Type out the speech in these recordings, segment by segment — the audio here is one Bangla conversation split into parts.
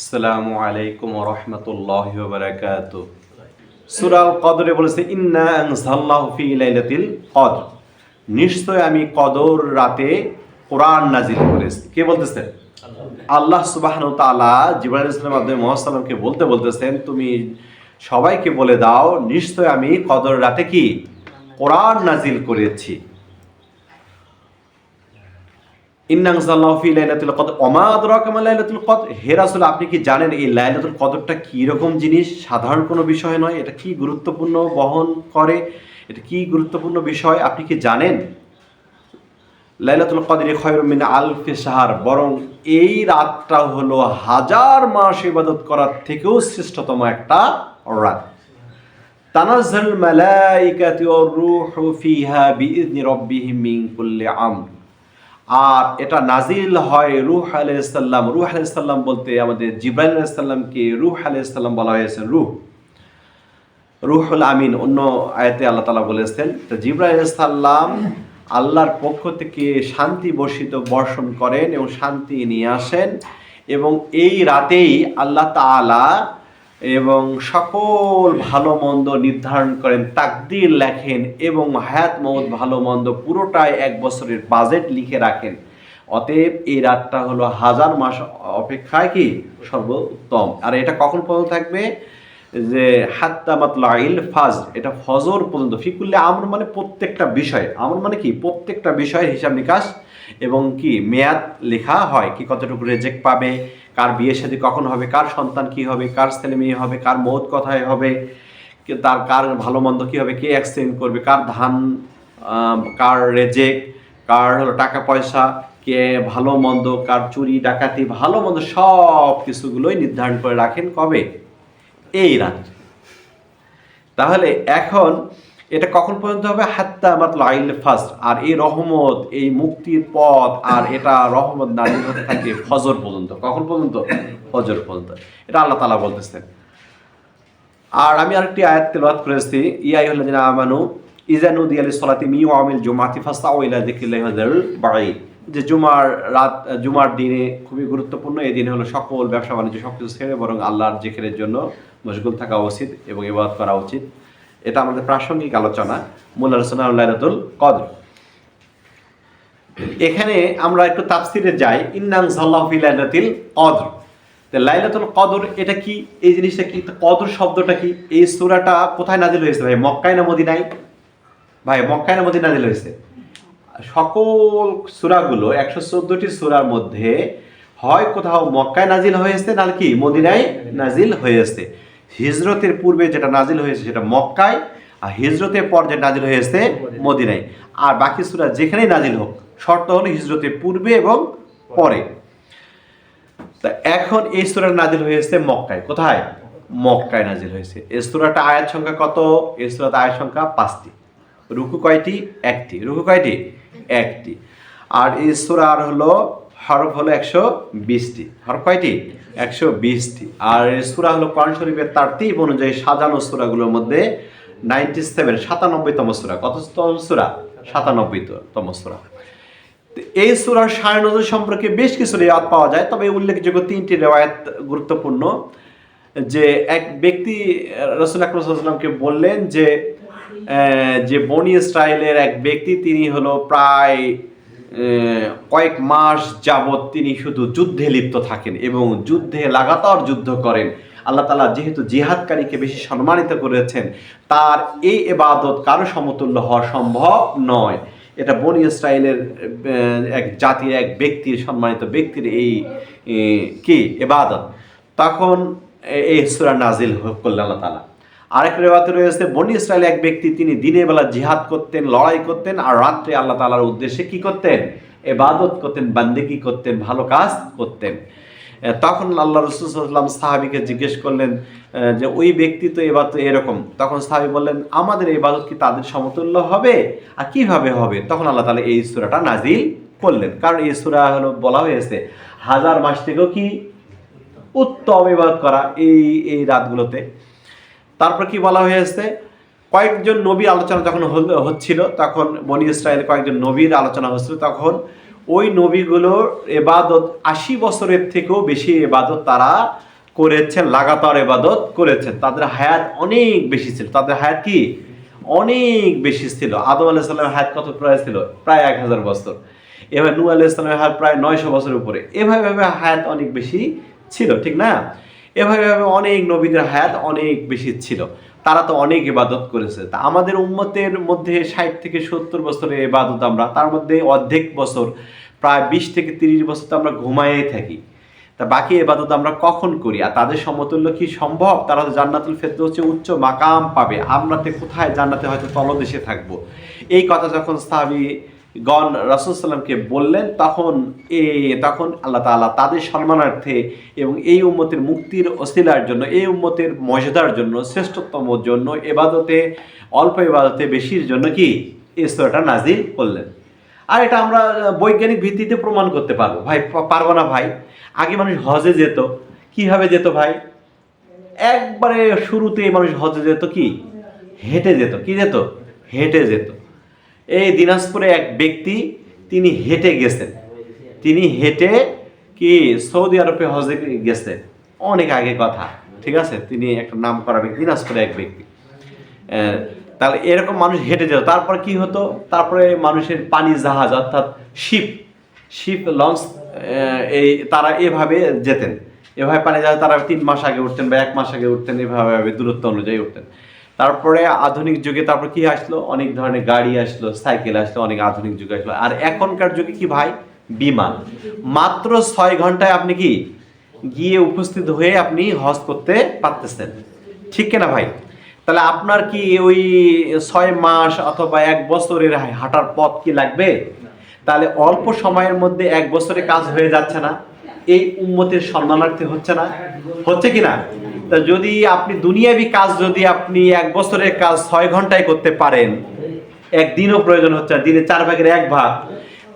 আসসালামু আলাইকুম রহমতুল্লাহ বারাকাত সুরাল কদরে বলেছে, ইন্না আনজালনাহু ফি লাইলাতিল কদর। নিশ্চয় আমি কদর রাতে কোরআন নাজিল করেছি। কে বলতেছেন আল্লাহ সুবাহনু তাআলা জিবরাইল ইসলামের মাধ্যমে মুহাম্মদ সাল্লামকে বলতে বলতেছেন, তুমি সবাইকে বলে দাও, নিশ্চয় আমি কদর রাতে কি? কোরআন নাজিল করেছি। আপনি কি জানেন এই লাইলাতুল কদরটা কি রকম জিনিস? সাধারণ কোনো বিষয় নয়। এটা কি গুরুত্বপূর্ণ বহন করে? এটা কি গুরুত্বপূর্ণ বিষয়? আপনি কি জানেন? লাইলাতুল কদরে খয়রু মিন আলফি শাহর। বরং এই রাতটা হলো হাজার মাস ইবাদত করার থেকেও শ্রেষ্ঠতম একটা রাত। তানাজ্জাল মালাইকাতু ওয়ার রূহু ফিহা বিইذনি রাব্বিহিম মিন কুল্লি আমর। আর এটা নাজিল হয় রুহ আলাইসাল্লাম রুহ আলাইসাল্লাম বলতে আমাদের জিব্রাইল আলাইসাল্লামকে রুহ আলাইসাল্লাম বলা হয়েছে। রুহ। রুহুল আমিন, অন্য আয়াতে আল্লাহ তালা বলেছেন, তো জিব্রাইল আলাইসাল্লাম আল্লাহর পক্ষ থেকে শান্তি বর্ষিত বর্ষণ করেন এবং শান্তি নিয়ে আসেন এবং এই রাতেই আল্লাহ তাআলা এবং সকল ভালো মন্দ নির্ধারণ করেন, তাকদির লেখেন এবং হায়াত মৌত ভালো মন্দ পুরোটাই এক বছরের বাজেট লিখে রাখেন। অতএব এই রাতটা হলো হাজার মাস অপেক্ষায় কি? সর্বোত্তম। আর এটা কখন পর্যন্ত থাকবে? যে হাত্তা মাতলাইল ফাজ এটা ফজর পর্যন্ত। ফিকুল্লে আমর মানে প্রত্যেকটা বিষয়। আমর মানে কি? প্রত্যেকটা বিষয়ের হিসাব নিকাশ এবং কি? মেয়াদ লেখা হয়। কি কতটুকু রেজেক্ট পাবে? কার বিয়ে সাথে কখন হবে, কার সন্তান কি হবে, কার ছেলে মেয়ে হবে, কার মৌত কথায় হবে তার, কার ভালো মন্দ কী হবে, কে অ্যাক্সিডেন্ট করবে, কার ধান কার রেজেক কার হলো টাকা পয়সা, কে ভালো মন্দ, কার চুরি, ডাকাতি, ভালো মন্দ সব কিছুগুলোই নির্ধারণ করে রাখেন কবে? এই রাত তাহলে এখন এটা কখন পর্যন্ত হবে? হাত্তা মাতল আইল ফার্স্ট আর এই রহমত, এই মুক্তির পথ, আর এটা রহমত নাজিল হতে থাকে ফজর পর্যন্ত। কখন পর্যন্ত? ফজর পর্যন্ত। এটা আল্লাহ তালা বলতেছেন। আর আমি আরেকটি আয়াত তেলাওয়াত করেছি। ইয়াই হল আমানু ইজানু দিয়ালি সলাতি মি ওয়ামিল জুমাতি ফাস্তা দেখিল্লাহ বাড়ি যে জুমার রাত, জুমার দিনে খুবই গুরুত্বপূর্ণ। এই দিনে হলো সকল ব্যবসা বাণিজ্য সব কিছু ছেড়ে বরং আল্লাহর জিকিরের জন্য মশগুল থাকা উচিত এবং ইবাদত করা উচিত। এটা আমাদের প্রাসঙ্গিক আলোচনা মূল আলোচনা কদর। এখানে আমরা একটু তাফসিরে যাই, ইন্নাং ফি লাইলাতিল কদর। তো লাইলাতুল কদর এটা কি? এই জিনিসটা কি? কদর শব্দটা কি? এই সূরাটা কোথায় নাজিল হয়েছে ভাই? মক্কায় না মদিনায়? ভাই, মক্কায় না মদিনায় নাজিল হয়েছে? সকল সূরাগুলো, একশো চোদ্দটি সূরার মধ্যে হয় কোথাও মক্কায় নাজিল হয়েছে নাহলে কি মদিনায় নাজিল হয়েছে? হিজরতের পূর্বে যেটা নাজিল হয়েছে সেটা মক্কায় আর হিজরতের পর যেটা নাজিল হয়েছে মদিনায়। আর বাকি সূরা যেখানেই নাজিল হোক শর্ত হলো হিজরতের পূর্বে এবং পরে। তা এখন এই সূরা নাজিল হয়েছে মক্কায়। কোথায়? মক্কায় নাজিল হয়েছে এই সূরাটা আয়াত সংখ্যা কত? এই সূরাতে আয়াত সংখ্যা পাঁচটি। রুকু কয়টি? একটি। রুকু কয়টি? একটি। আর এই সূরার হলো হরফ হলো একশো বিশটি। হরফ কয়টি? একশো বিশটি। আর সূরা হলো কোরআন শরীফের তারতিব অনুযায়ী সাজানো সূরাগুলোর মধ্যে নাইনটি সেভেন, সাতানব্বইতম সূরা। কততম সূরা? সাতানব্বইতম সূরা। এই সুরার সাড়ে নজর সম্পর্কে বেশ কিছু রেওয়াত পাওয়া যায়, তবে উল্লেখযোগ্য তিনটি রেওয়ায়ত গুরুত্বপূর্ণ। যে এক ব্যক্তি রসুল আকরমকে বললেন যে যে বনি ইসরায়েলের এক ব্যক্তি, তিনি হলো প্রায় কয়েক মাস যাবৎ তিনি শুধু যুদ্ধে লিপ্ত থাকেন এবং যুদ্ধে লাগাতার যুদ্ধ করেন। আল্লাহ তালা যেহেতু জিহাদকারীকে বেশি সম্মানিত করেছেন, তার এই এবাদত কারও সমতুল্য হওয়া সম্ভব নয়। এটা বনি ইসরায়েলের এক জাতির, এক ব্যক্তির, সম্মানিত ব্যক্তির এই কি এবাদত? তখন এই সুরা নাজিল করলেন আল্লাহ তালা আরেক রেওয়াতে রয়েছে, বনি ইসরায়েল এক ব্যক্তি, তিনি দিনের বেলা জিহাদ করতেন, লড়াই করতেন, আর রাত্রে আল্লাহ তালার উদ্দেশ্যে কি করতেন? এবাদত করতেন বান্দেকি করতেন, ভালো কাজ করতেন। তখন আল্লাহ রসুলাম সাহাবিকে জিজ্ঞেস করলেন যে ওই ব্যক্তি তো এবার তো এরকম। তখন সাহাবি বললেন, আমাদের এবাদত কি তাদের সমতুল্য হবে? আর কীভাবে হবে? তখন আল্লাহ তালা এই সুরাটা নাজিল করলেন। কারণ এই সুরা হলো, বলা হয়েছে, হাজার মাস থেকেও কি উত্তম ইবাদত করা এই এই রাতগুলোতে। তারপর কি বলা হয়েছে? কয়েকজন নবী আলোচনা যখন হচ্ছিল, তখন বনি ইসরায়েল কয়েকজন নবীর আলোচনা হচ্ছিল, তখন ওই নবীগুলোর এবাদত আশি বছরের থেকেও বেশি এবাদত তারা করেছেন, লাগাতার এবাদত করেছেন। তাদের হায়াত অনেক বেশি ছিল। তাদের হায়াত কি? অনেক বেশি ছিল। আদম আলাহ সাল্লামের হায়াত কত প্রায় ছিল? প্রায় এক হাজার বছর। এবার নু আলাহ ইসলামের হায়াত প্রায় নয়শো বছরের উপরে। এভাবে এভাবে হায়াত অনেক বেশি ছিল, ঠিক না? এভাবে অনেক নবীদের হায়াত অনেক বেশি ছিল। তারা তো অনেক ইবাদত করেছে। তা আমাদের উম্মতের মধ্যে ষাট থেকে সত্তর বছরের ইবাদত আমরা, তার মধ্যে অর্ধেক বছর, প্রায় বিশ থেকে তিরিশ বছর তো আমরা ঘুমায়ে থাকি। তা বাকি এবাদত আমরা কখন করি? আর তাদের সমতুল্য কি সম্ভব? তারা তো জান্নাতুল ফেরদৌস হচ্ছে উচ্চ মাকাম পাবে। আমরাতে কোথায় জান্নাতে হয়তো তলদেশে থাকব? এই কথা যখন সাহাবি গণ রাসুলসাল্লামকে বললেন, তখন এ, তখন আল্লাহ তাআলা তাদের সম্মানার্থে এবং এই উম্মতের মুক্তির অশিলার জন্য, এই উম্মতের মর্যাদার জন্য শ্রেষ্ঠতম জন্য, এবাদতে, অল্প এবাদতে বেশির জন্য কি এই স্তরটা নাজিল করলেন? আর এটা আমরা বৈজ্ঞানিক ভিত্তিতে প্রমাণ করতে পারব। ভাই পারব না ভাই। আগে মানুষ হজে যেত। কীভাবে যেত ভাই? একবারে শুরুতে মানুষ হজে যেত কি? হেঁটে যেত। কি যেত? হেঁটে যেত। এই দিনাজপুরে এক ব্যক্তি, তিনি হেঁটে গেছেন। তিনি হেঁটে কি সৌদি আরবে হজে গেছেন। অনেক আগে কথা, ঠিক আছে? তিনি একটা নাম করা ব্যক্তি, দিনাজপুরে এক ব্যক্তি। তাহলে এরকম মানুষ হেঁটে যেত। তারপর কি হতো? তারপরে মানুষের পানি জাহাজ, অর্থাৎ শিপ শিপ লঞ্চ এই তারা এভাবে যেতেন। এভাবে পানি জাহাজ তারা তিন মাস আগে উঠতেন বা এক মাস আগে উঠতেন এভাবে দূরত্ব অনুযায়ী উঠতেন। তারপরে আধুনিক যুগে তারপর কি আসলো? অনেক ধরনের গাড়ি আসলো, সাইকেল আসলো, অনেক আধুনিক যুগে আসলো। আর এখনকার যুগে কি ভাই? বিমান। মাত্র ছয় ঘন্টায় আপনি কি? গিয়ে উপস্থিত হয়ে আপনি হজ করতে পারতেছেন। ঠিক কিনা ভাই? তাহলে আপনার কি ওই ছয় মাস অথবা এক বছরের হাঁটার পথ কি লাগবে? তাহলে অল্প সময়ের মধ্যে এক বছরে কাজ হয়ে যাচ্ছে না। এই উন্মতির সম্মানার্থে হচ্ছে না? হচ্ছে কি না তা যদি আপনি দুনিয়াবি কাজ যদি আপনি এক বছরের কাজ ছয় ঘন্টায় করতে পারেন, একদিনও প্রয়োজন হচ্ছে না, দিনে চার ভাগের এক ভাগ।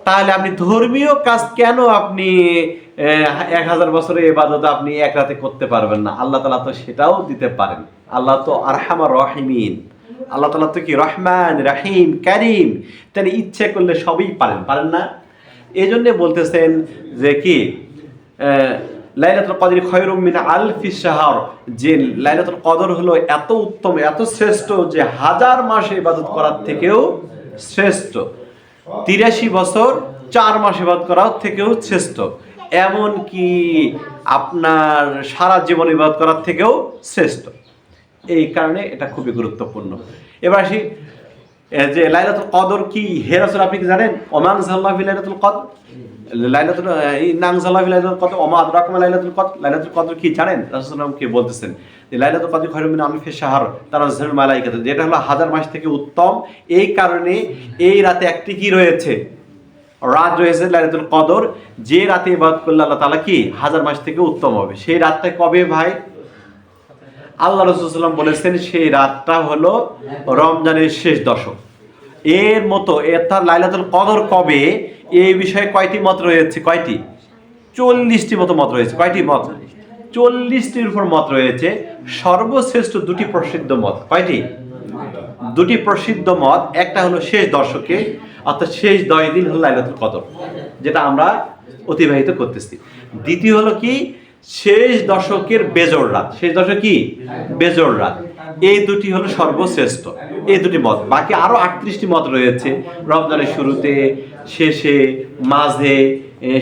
তাহলে আপনি ধর্মীয় কাজ কেন আপনি এক হাজার বছরের এবাদত আপনি এক রাতে করতে পারবেন না? আল্লাহ তালা তো সেটাও দিতে পারেন। আল্লাহ তো আরহামা রহিমিন। আল্লাহ তালা তো কি? রহমান, রাহিম, কারিম। তাহলে ইচ্ছে করলে সবই পারেন পারেন না? এই জন্যে বলতেছেন যে কি লাইলাতুল কদর খয়রুম মিন আলফি শাহর। যে লাইলাতুল কদর হলো এত উত্তম, এত শ্রেষ্ঠ যে হাজার মাস ইবাদত করার থেকেও শ্রেষ্ঠ। তিরাশি বছর, চার মাস ইবাদত করার থেকেও শ্রেষ্ঠ। এমন কি আপনার সারা জীবন ইবাদত করার থেকেও শ্রেষ্ঠ। এই কারণে এটা খুবই গুরুত্বপূর্ণ। এবার আসি যে লাইলাতুল কদর কি হে রাসূল আপনি কি জানেন? ওমান সাল্লাহ লাইলাতুল কদর? লাইলাতুল নাং সাল্লাহ ফি লাইলাতুল কদর, ওমা আদরাকুম লাইলাতুল কদর লাইলাতুল কদর কি জানেন? রাসূলুল্লাহ কে বলতেছেন যে, লাইলাতুল কদর খয়রুম মিন আলফি শাহর তানাজ্জালুল মালাইকাতু। যেটা হলো হাজার মাস থেকে উত্তম, এই কারণে এই রাতে একটি কি রয়েছে? রাত রয়েছে লাইলাতুল কদর, যে রাতে ইবাদত করলে আল্লাহ তাআলা কি? হাজার মাস থেকে উত্তম হবে। সেই রাতটা কবে ভাই? আল্লাহ রসুলাম বলেছেন, সেই রাতটা হলো রমজানের শেষ দশক। এর মতো অর্থাৎ লাইলাতুল কদর কবে? এই বিষয়ে কয়টি মত রয়েছে? কয়টি? চল্লিশটি মতো মত রয়েছে। কয়টি মত? চল্লিশটির উপর মত রয়েছে। সর্বশ্রেষ্ঠ দুটি প্রসিদ্ধ মত। কয়টি? দুটি প্রসিদ্ধ মত। একটা হলো শেষ দশকে অর্থাৎ শেষ দশ দিন হলো লাইলাতুল কদর, যেটা আমরা অতিবাহিত করতেছি। দ্বিতীয় হলো কি? শেষ দশকের বেজর রাত। শেষ দশক কি? বেজর রাত। এই দুটি হলো সর্বশ্রেষ্ঠ। এই দুটি মত। বাকি আরও আটত্রিশটি মত রয়েছে। রমজানের শুরুতে, শেষে, মাঝে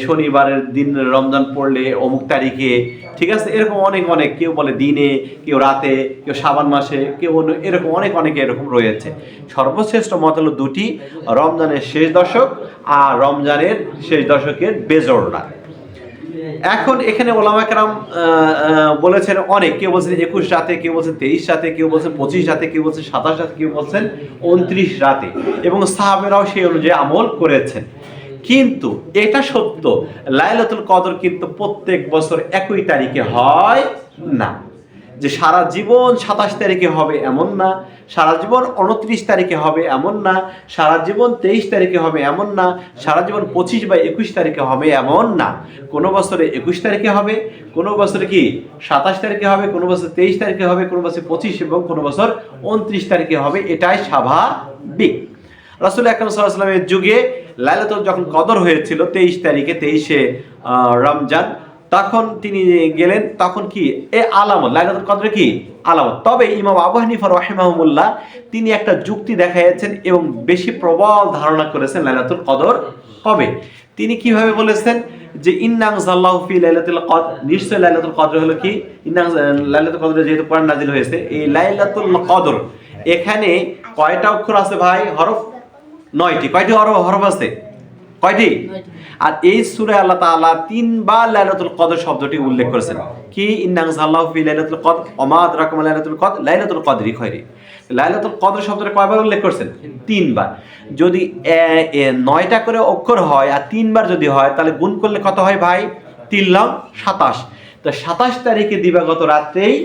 শনিবারের দিন রমজান পড়লে অমুক তারিখে, ঠিক আছে? এরকম অনেক অনেক। কেউ বলে দিনে, কেউ রাতে, কেউ সাবান মাসে, কেউ অন্য এরকম অনেক অনেক এরকম রয়েছে। সর্বশ্রেষ্ঠ মত হলো দুটি, রমজানের শেষ দশক আর রমজানের শেষ দশকের বেজর রাত। এখন এখানে ওলামা কেরাম বলেছেন অনেক। কেউ বলছেন একুশ রাতে, কেউ বলছেন তেইশ রাতে, কেউ বলছেন পঁচিশ রাতে, কেউ বলছেন সাতাশ রাতে, কেউ বলছেন উনত্রিশ রাতে। এবং সাহাবেরাও সেই অনুযায়ী আমল করেছেন। কিন্তু এটা সত্য, লাইলাতুল কদর কিন্তু প্রত্যেক বছর একই তারিখে হয় না। যে সারা জীবন সাতাশ তারিখে হবে এমন না, সারা জীবন উনত্রিশ তারিখে হবে এমন না, সারা জীবন তেইশ তারিখে হবে এমন না, সারা জীবন পঁচিশ বা একুশ তারিখে হবে এমন না। কোনো বছরে একুশ তারিখে হবে, কোনো বছরে কি সাতাশ তারিখে হবে, কোনো বছর তেইশ তারিখে হবে, কোনো বছর পঁচিশ এবং কোনো বছর উনত্রিশ তারিখে হবে, এটাই স্বাভাবিক। রাসুল আকরম সাল্লামের যুগে লাইলাতুল যখন কদর হয়েছিল, তেইশ তারিখে, তেইশে রমজান তখন তিনি গেলেন, তখন কি? এ আলামত, লাইলাতুল কদরে কি? আলামত। তবে ইমাম আবু হানিফা রহিমাহুল্লাহ তিনি একটা যুক্তি দেখাইছেন এবং বেশি প্রবল ধারণা করেছেন লাইলাতুল কদর কবে? তিনি কীভাবে বলেছেন যে, ইন্নাং জাল্লাহু ফি লাইলাতুল কদর নিশ্চয় লাইলাতুল কদর হলো কি? ইন্নাং লাইলাতুল কদর যেহেতু কোরআন নাজিল হয়েছে, এই লাইলাতুল কদর, এখানে কয়টা অক্ষর আছে ভাই? হরফ নয়টি। কয়টি হরফ হরফ আছে? কয়টি? আর এই সুরে আল্লাহ তাআলা তিনবার লাইলাতুল কদর শব্দটি উল্লেখ করেছেন। কি? ইন্নাং জাল্লাহু ফি লাইলাতুল কদর ওমা আদরাকা মা লাইলাতুল কদর, লাইলাতুল কদরি খয়রি লাইলাতুল কদর শব্দটা কয়বার উল্লেখ করেছেন? তিনবার। যদি নয়টা করে অক্ষর হয় আর তিনবার যদি হয়, তাহলে গুণ করলে কত হয় ভাই? তিন লং সাতাশ। তো সাতাশ তারিখে দিবাগত রাত্রেই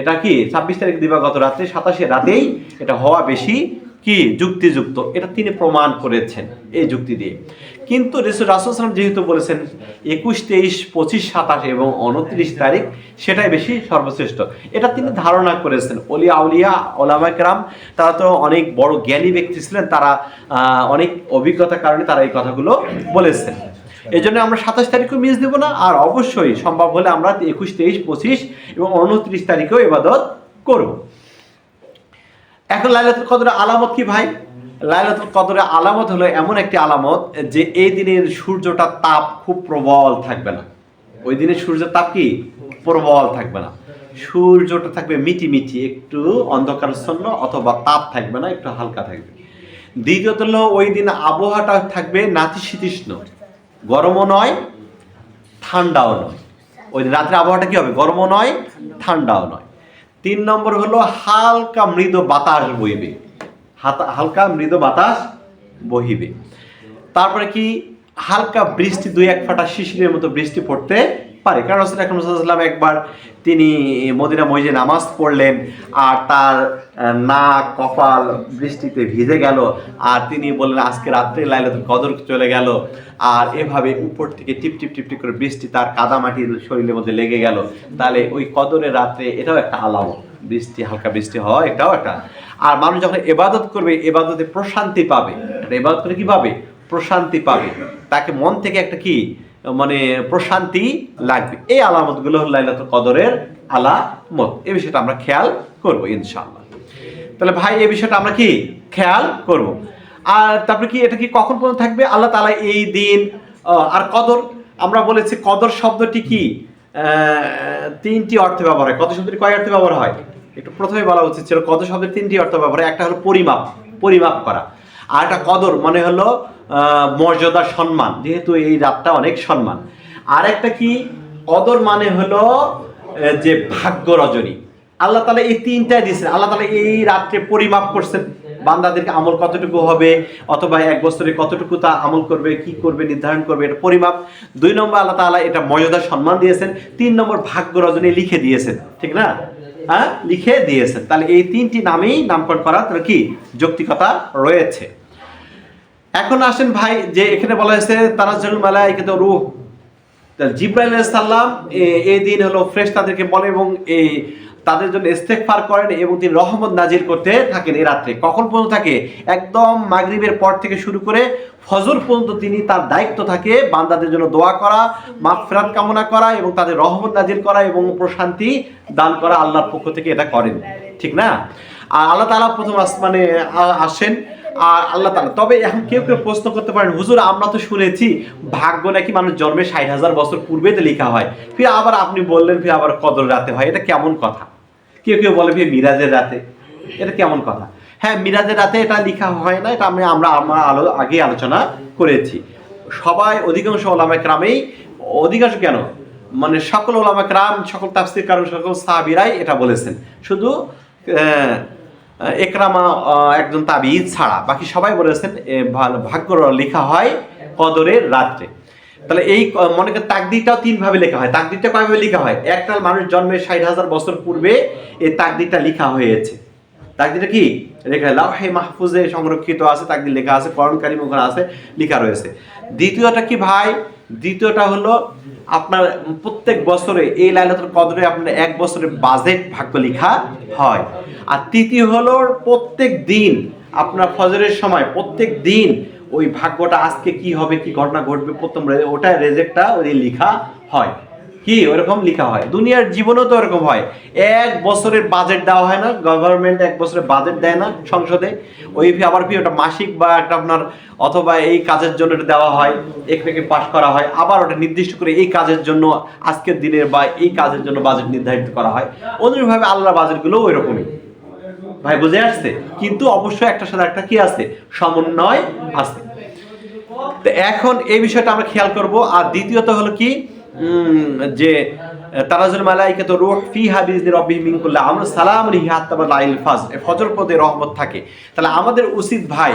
এটা কি? ছাব্বিশ তারিখ দিবাগত রাত্রে সাতাশে রাতেই এটা হওয়া বেশি কি? যুক্তিযুক্ত। এটা তিনি প্রমাণ করেছেন এই যুক্তি দিয়ে। কিন্তু রেসুল রাসুলাম যেহেতু বলেছেন একুশ, তেইশ, পঁচিশ, সাতাশ এবং উনত্রিশ তারিখ, সেটাই বেশি সর্বশ্রেষ্ঠ। এটা তিনি ধারণা করেছেন। অলি আউলিয়া ওলামাকরাম তারা তো অনেক বড় জ্ঞানী ব্যক্তি ছিলেন, তারা অনেক অভিজ্ঞতার কারণে তারা এই কথাগুলো বলেছেন। এই জন্য আমরা সাতাশ তারিখও মিস দেবো না, আর অবশ্যই সম্ভব হলে আমরা একুশ, তেইশ, পঁচিশ এবং উনত্রিশ তারিখেও ইবাদত করব। এখন লাইলাতুল কদরের আলামত কি ভাই? লাইলাতুল কদরের আলামত হলো এমন একটি আলামত যে এই দিনের সূর্যটা তাপ খুব প্রবল থাকবে না। ওই দিনের সূর্যের তাপ কি? প্রবল থাকবে না। সূর্যটা থাকবে মিটি মিটি, একটু অন্ধকারচ্ছন্ন অথবা তাপ থাকবে না, একটু হালকা থাকবে। দ্বিতীয়ত হলো ওই দিন আবহাওয়াটা থাকবে নাতিশীতোষ্ণ। গরমও নয়, ঠান্ডাও নয়। ওই দিন রাত্রে আবহাওয়াটা কি হবে? গরমও নয়, ঠান্ডাও নয়। তিন নম্বর হলো হালকা মৃদু বাতাস বইবে। হালকা মৃদু বাতাস বহিবে। তারপরে কি হালকা বৃষ্টি, দুই এক ফাটা শিশিরের মতো বৃষ্টি পড়তে পারে। কারণ রসুল আকরম সাল্লাম একবার তিনি মদিনা মসজিদে নামাজ পড়লেন আর তার নাক, কপাল বৃষ্টিতে ভিজে গেল আর তিনি বললেন, আজকে রাত্রে লাইলাতুল কদর চলে গেল। আর এভাবে উপর থেকে টিপ টিপ টিপ টিপ করে বৃষ্টি তার কাদামাটির শরীরের মধ্যে লেগে গেল। তাহলে ওই কদরের রাত্রে এটাও একটা আলামত। বৃষ্টি, হালকা বৃষ্টি হওয়া এটাও একটা আর মানুষ যখন এবাদত করবে এবাদতে প্রশান্তি পাবে। এবাদত করে কি পাবে? প্রশান্তি পাবে। তাকে মন থেকে একটা কি? মানে প্রশান্তি লাগবে। এই আলামতগুলো হল লাইলাতুল কদরের আলামত। এই বিষয়টা আমরা খেয়াল করব, ইনশাআল্লাহ। তাহলে ভাই এই বিষয়টা আমরা কি? খেয়াল করব। আর তারপরে কি, এটা কি কখন পর্যন্ত থাকবে? আল্লাহ তাআলা এই দিন আর কদর, আমরা বলেছি কদর শব্দটি কি? তিনটি অর্থে ব্যবহার হয়। কত শব্দটি কয় অর্থে ব্যবহার হয়? একটু প্রথমে বলা উচিত ছিল কত শব্দের তিনটি অর্থ ব্যবহার। একটা হলো পরিমাপ পরিমাপ করা। আর একটা কদর মানে হলো মর্যাদা, সম্মান। যেহেতু এই রাতটা অনেক সম্মান। আর একটা কি? কদর মানে হলো যে ভাগ্য রজনী। আল্লাহ তালা এই তিনটাই দিয়েছেন। আল্লাহ তালা এই রাত্রে পরিমাপ করছেন। বান্দাদেরকে আমল কতটুকু হবে, অথবা এক বছরে কতটুকু তা আমল করবে, কি করবে, নির্ধারণ করবে, এটা পরিমাপ। দুই নম্বর আল্লাহ তাআলা এটা মর্যাদা, সম্মান দিয়েছেন। তিন নম্বর ভাগ্য রজনী লিখে দিয়েছেন। ঠিক না? লিখে দিয়েছেন। তাহলে এই তিনটি নামেই নামকরণ করা তার কি? যৌক্তিকতা রয়েছে। এখন আসেন ভাই, যে এখানে বলা হয়েছে তারাজুল মালাইকাত রুহ। জিব্রাইল সাল্লাম এ দিন হলো ফ্রেশ তাদেরকে বলে এবং এই তাদের জন্য ইস্তেগফার করেন এবং তিনি রহমত নাজির করতে থাকেন এই রাত্রে। কখন পর্যন্ত থাকে? একদম মাগরিবের পর থেকে শুরু করে ফজর পর্যন্ত তিনি তার দায়িত্ব থাকে বান্দাদের জন্য দোয়া করা, মাগফিরাত কামনা করা এবং তাদের রহমত নাজির করা এবং প্রশান্তি দান করা আল্লাহর পক্ষ থেকে এটা করেন। ঠিক না? আর আল্লাহ তাআলা প্রথম আসমানে আসেন আর আল্লাহ তালা তবে এখন কেউ কেউ প্রশ্ন করতে পারেন, হুজুর, আমরা তো শুনেছি ভাগ্য নাকি মানুষ জন্মে ষাট হাজার বছর পূর্বে লেখা হয়। ফির আবার আপনি বললেন, ফির আবার কদর রাতে হয়। এটা কেমন কথা? কেউ কেউ বলে ফির মিরাজের রাতে। এটা কেমন কথা? হ্যাঁ মিরাজের রাতে এটা লেখা হয় না, এটা আমি, আমরা আমরা আলো আগে আলোচনা করেছি। সবাই, অধিকাংশ ওলামা ক্রামেই, অধিকাংশ কেন? মানে সকল ওলামা ক্রাম, সকল তাফসির কারণ, সকল সাহাবিরাই এটা বলেছেন। শুধু একরামা একজন তাবিদ ছাড়া। বাকি সবাই বলেছেন ভাগ্য লেখা হয় কদরের রাত্রে। তাহলে এই মনে করেন তাকদিরটাও তিন ভাবে লেখা হয়। তাকদিরটা কয়ভাবে লেখা হয়? একটা মানুষ জন্মের ষাট হাজার বছর পূর্বে এই তাকদিরটা লেখা হয়েছে। তাকদিরটা কি? লেখা লাহে মাহফুজে সংরক্ষিত আছে, তাকদির লেখা আছে করণকারী মুখ আছে, লেখা রয়েছে। দ্বিতীয়টা কি ভাই? দ্বিতীয়টা হলো আপনার প্রত্যেক বছরে এই লাইলাতুল কদরে আপনার এক বছরের বাজেট ভাগ্য লেখা হয়। আর তৃতীয় হলো প্রত্যেক দিন, আপনার ফজরের সময় প্রত্যেক দিন ওই ভাগ্যটা আজকে কি হবে, কি ঘটনা ঘটবে, প্রথম ওটা রেজেক্টটা ওই লেখা হয়। কি? ওরকম লেখা হয়। দুনিয়ার জীবনেও তো ওরকম হয়। এক বছরের বাজেট দেওয়া হয় না গভর্নমেন্ট এক বছরের বাজেট দেয় না সংসদে। ওই ফি আবার ফি ওটা মাসিক বা একটা আপনার অথবা এই কাজের জন্য এটা দেওয়া হয় এখানে পাস করা হয়। আবার ওটা নির্দিষ্ট করে এই কাজের জন্য, আজকের দিনের বা এই কাজের জন্য বাজেট নির্ধারিত করা হয়। অনুরূপভাবে আল্লাহর বাজেটগুলো ওই রকমই ভাই বুঝে আসছে? কিন্তু অবশ্যই একটা সাথে একটা কি আছে? সমন্বয় আছে। তো এখন এই বিষয়টা আমরা খেয়াল করব। আর দ্বিতীয়ত হলো কি? যে, তারাজুল মালাইকা তো রুহ ফি হাবিজ রব্বি মিন কুল্লা আমরা সালাম লিহি হাত্তাবা লাইল ফাজ ফজর পদে রহমত থাকে। তাহলে আমাদের উচিত ভাই,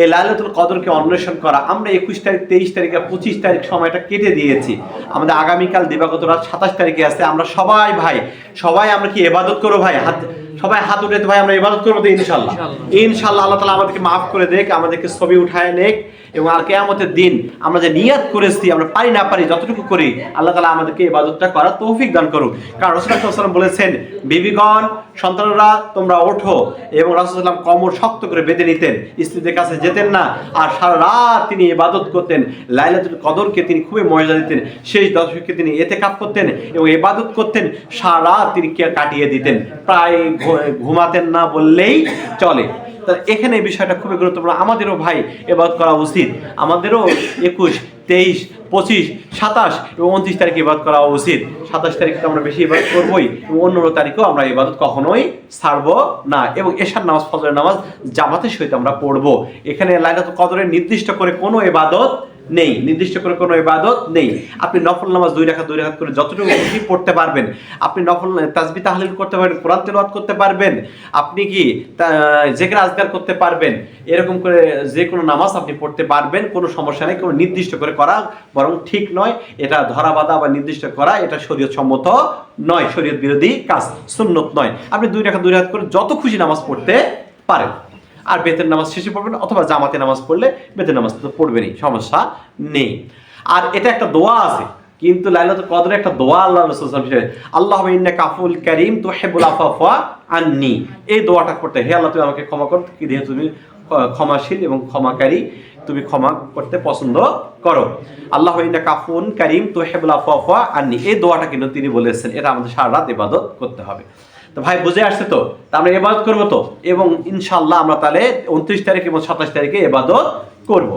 এই লাইলাতুল কদরকে অন্বেষণ করা। আমরা একুশ তারিখ, তেইশ তারিখ পঁচিশ তারিখ সময়টা কেটে দিয়েছি। আমাদের আগামীকাল দিবাগত রাত সাতাশ তারিখে আছে। আমরা সবাই ভাই সবাই আমরা কি এবাদত করো ভাই? হাত সবাই হাত উঠে ভাই আমরা এবাদত করব তো ইনশাল্লাহ ইনশাল্লাহ আল্লাহ তালা আমাদেরকে মাফ করে দেখ আমাদেরকে ছবি উঠায় নেক এবং আর কেয়ামতের দিন আমরা যে নিয়াত করেছি আমরা পারি না পারি যতটুকু করি আল্লাহ তালা আমাদেরকে ইবাদতটা করার তৌফিক দান করুক। কারণ রসুল্লাহাম বলেছেন বিবিগণ সন্তানরা তোমরা ওঠো এবং রাসুলাম কমর শক্ত করে বেঁধে নিতেন স্ত্রীদের কাছে যেতেন না আর সারা রাত তিনি ইবাদত করতেন। লাইলাতুল কদরকে তিনি খুবই মর্যাদা দিতেন সেই দশকে তিনি এতে কাপ করতেন এবং ইবাদত করতেন। সারা রাত তিনি কে- কাটিয়ে দিতেন। প্রায় ঘুমাতেন না বললেই চলে। তা এখানে বিষয়টা খুবই গুরুত্বপূর্ণ। আমাদেরও ভাই এবাদত করা উচিত। আমাদেরও একুশ, তেইশ, পঁচিশ, সাতাশ এবং উনত্রিশ তারিখে ইবাদত করা উচিত। সাতাশ তারিখে তো আমরা বেশি ইবাদত করবোই এবং অন্য তারিখেও আমরা ইবাদত কখনোই ছাড়বো না এবং এশার নামাজ, ফজরের নামাজ জামাতের সহিত আমরা পড়ব। এখানে লাইলাতুল কদরের নির্দিষ্ট করে কোনো ইবাদত নেই, নির্দিষ্ট করে কোনো ইবাদত নেই। আপনি নফল নামাজ দুই রাখা দুই রাখাত করে যতটুকু খুশি পড়তে পারবেন। আপনি নফল তাজবি তাহলিল করতে পারবেন, কোরআন তেলাওয়াত করতে পারবেন। আপনি কি জেকের আজগার করতে পারবেন? এরকম করে যে কোনো নামাজ আপনি পড়তে পারবেন, কোনো সমস্যা নেই, কোনো নির্দিষ্ট করে করা বরং ঠিক নয়। এটা ধরা বাঁধা বা নির্দিষ্ট করা, এটা শরীয়ত সম্মত নয়, শরীয়ত বিরোধী কাজ, সুন্নত নয়। আপনি দুই রাখা দুই রাখাত করে যত খুশি নামাজ পড়তে পারেন। আর বেতের নামাজ শেষে পড়বেন অথবা জামাতে নামাজ পড়লে বেতের নামাজ তো পড়বেনই, সমস্যা নেই। আর এটা একটা দোয়া আছে, কিন্তু লাইলাতুল কদরে একটা দোয়া আল্লাহ রাসূল সাল্লাল্লাহু আল্লাহ ইন্না কাফুল কারীম তুহিব্বুল আফাফা আননি। এই দোয়াটা করতে, হে আল্লাহ, তুমি আমাকে ক্ষমা কর, কি দিয়ে তুমি ক্ষমাশীল এবং ক্ষমাকারী তুমি ক্ষমা করতে পছন্দ করো? আল্লাহ ইন্না কাফুন কারীম তুহিব্বুল আফাফা আননি। এই দোয়াটা কিন্তু তিনি বলেছেন, এটা আমাদের সারা রাত ইবাদত করতে হবে। তো ভাই বুঝে আসছে তো? আমরা এবাদত করব তো? এবং ইনশাল্লাহ আমরা তাহলে উনত্রিশ তারিখ এবং সাতাশ তারিখে এবাদত করব।